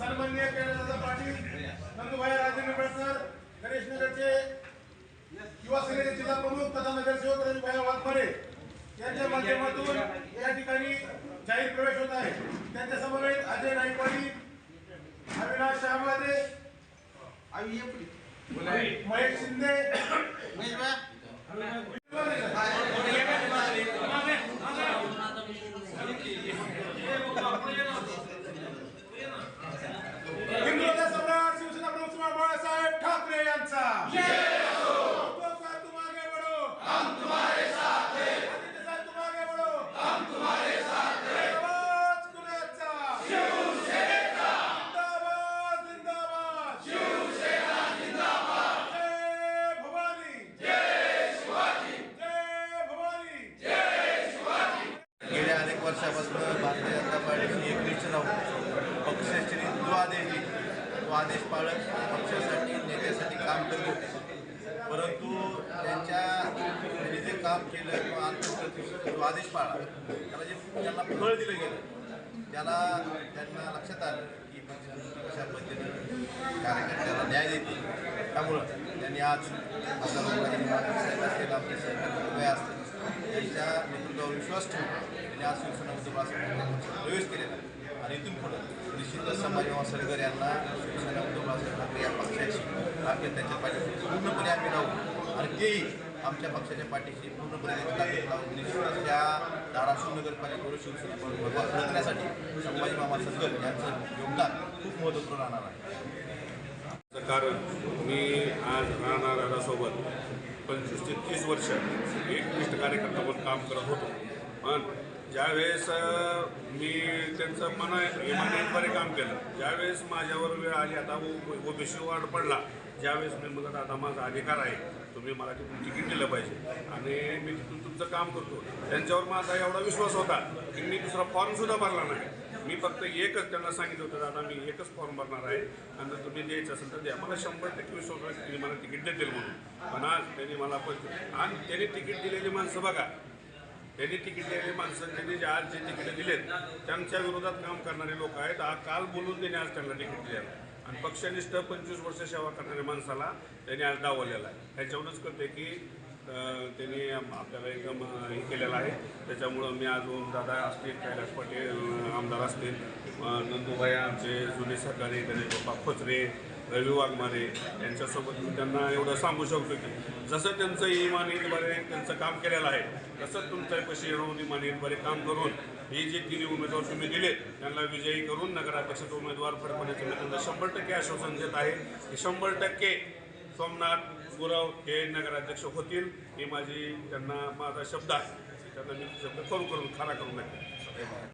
सन्मान्य केंद्रदादा पाटील नंदुभाई राजे निंबाळकर गणेश नगरचे युवा सेनेचे जिल्हा प्रमुख तथा नगरसेवक रजूभाई वाघमारे यांच्या माध्यमातून या ठिकाणी जाहीर प्रवेश होत आहे त्यांच्या समवेत अजय नाईकवाडी अविनाश शहावादे महेश शिंदे गेल्या वर्षापासून भारतीय जनता पार्टीची एकनिष्ठ राहून पक्षाचे जो आदेश येईल तो आदेश पाळत पक्षासाठी नेत्यासाठी काम करत होते. परंतु त्यांच्या त्यांनी जे काम केलं किंवा आत्मप्रतिष्ठ जो आदेश पाळला. त्याला जे त्यांना फळ दिलं गेलं त्याला त्यांना लक्षात आलं की पक्षदृष्टी कशा पद्धतीनं कार्यकर्त्याला न्याय देते त्यामुळं त्यांनी आज आमदार साहेब असतील आमचे सहकारी असतील यांच्या नेतृत्वावर विश्वास ठेवला. त्या आज शिवसेना बाळासाहेब प्रवेश केलेला आहे. आणि इथून पुढे निश्चितच संभाजीराव सरगर यांना शिवसेना उद्धव बाळासाहेब ठाकरे या पक्षाची ताकद त्यांच्या पाठीशी पूर्णपणे आम्ही राहू. आणि तेही आमच्या पक्षाच्या पाठीशी पूर्णपणे त्यांची लावून निश्चितच त्या धाराशिव नगरपालिकेवर शिवसेना भगवा संभाजी मामा सरगर यांचं योगदान खूप महत्त्वपूर्ण राहणार आहे. कारण मी आज राणा पंचवीस ते तीस वर्ष एकनिष्ठ कार्यकर्ता म्हणून काम करत होतो. पण ज्यावेळेस मी त्यांचं मन इमानीद्वारे काम केलं ज्यावेळेस माझ्यावर वेळ आली आता ओबीसी वार्ड पडला ज्यावेळेस मी म्हणत आता माझा अधिकार आहे. तुम्ही मला तिथून तिकीट दिलं पाहिजे. आणि मी तिथून तुमचं काम करतो. त्यांच्यावर माझा एवढा विश्वास होता की मी दुसरा फॉर्मसुद्धा भरला नाही. मी फक्त एकच त्यांना सांगितलं होतं दादा मी एकच फॉर्म भरणार आहे. आणि जर तुम्ही द्यायचं असेल तर द्या. मला शंभर टक्के विश्वास आहे की तुम्ही मला तिकीट देतील म्हणून. पण आज त्यांनी मला पण आणि त्यांनी तिकीट दिलेली माणसं बघा त्यांनी तिकीट दिलेली माणसं त्यांनी जे आज जे तिकीटं दिलेत त्यांच्या विरोधात काम करणारे लोक आहेत. आज काल बोलून त्यांनी आज त्यांना तिकीट दिलेलं आणि पक्षनिष्ठ पंचवीस वर्ष सेवा करणाऱ्या माणसाला त्यांनी आज दावलेला आहे. ह्याच्यावरूनच कळते की त्यांनी आपल्याला एकदम हे केलेलं आहे. त्याच्यामुळं मी आज दादा असतील कैलास पाटील आमदार असतील अं, नंदूभाई आमचे जुने सहकारी गणेश बाप्पा खोचरे रवी वाघमारे यांच्यासोबत मी त्यांना एवढं सांगू शकतो की जसं त्यांचं इमानीद्वारे त्यांचं काम केलेलं आहे तसंच तुमच्या कशी राहून इमानीद्वारे काम करून हे जे तिन्ही उमेदवार तुम्ही दिले त्यांना विजयी करून नगराध्यक्षाचे उमेदवार फडकवण्याचं मी त्यांना शंभर टक्के आश्वासन देत आहे. की शंभर टक्के सोमनाथ गुरव हे नगराध्यक्ष होतील ही माझी त्यांना माझा शब्द आहे. त्यांना मी शब्द करू करून खरा करून नक्की